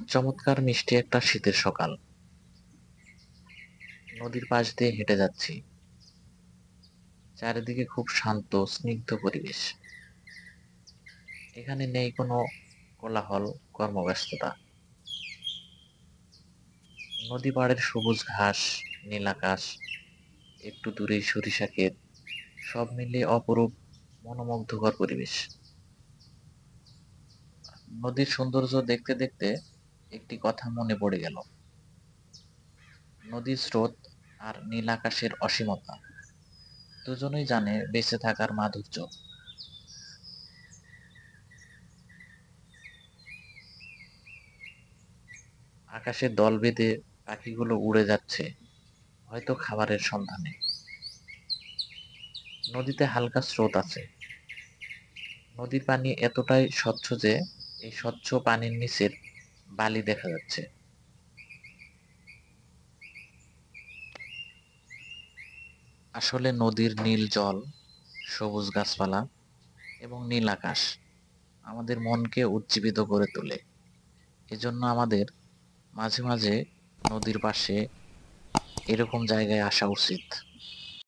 চমৎকার মিষ্টি একটা শীতের সকাল। নদীর পাশ দিয়ে হেঁটে যাচ্ছি। চারিদিকে খুব শান্ত, স্নিগ্ধ পরিবেশ। এখানে নেই কোনো কোলাহল, কর্মব্যস্ততা। নদী পাড়ের সবুজ ঘাস, নীল আকাশ, একটু দূরেই সরিষা ক্ষেত, সব মিলিয়ে অপরূপ, মনোমুগ্ধকর পরিবেশ। নদীর সৌন্দর্য দেখতে দেখতে একটি কথা মনে পড়ে গেল। নদীর স্রোত আর নীল আকাশের অসীমতা, দুজনেই জানে বেঁচে থাকার মাধুর্য। আকাশে দল বেঁধে পাখিগুলো উড়ে যাচ্ছে, হয়তো খাবারের সন্ধানে। নদীতে হালকা স্রোত আছে। নদীর পানি এতটাই স্বচ্ছ যে, এই স্বচ্ছ পানির নিচের বালি দেখা যাচ্ছে। আসলে নদীর নীল জল, সবুজ গাছপালা এবং নীল আকাশ আমাদের মনকে উজ্জীবিত করে তোলে। এজন্য আমাদের মাঝে মাঝে নদীর পাশে এরকম জায়গায় আসা উচিত।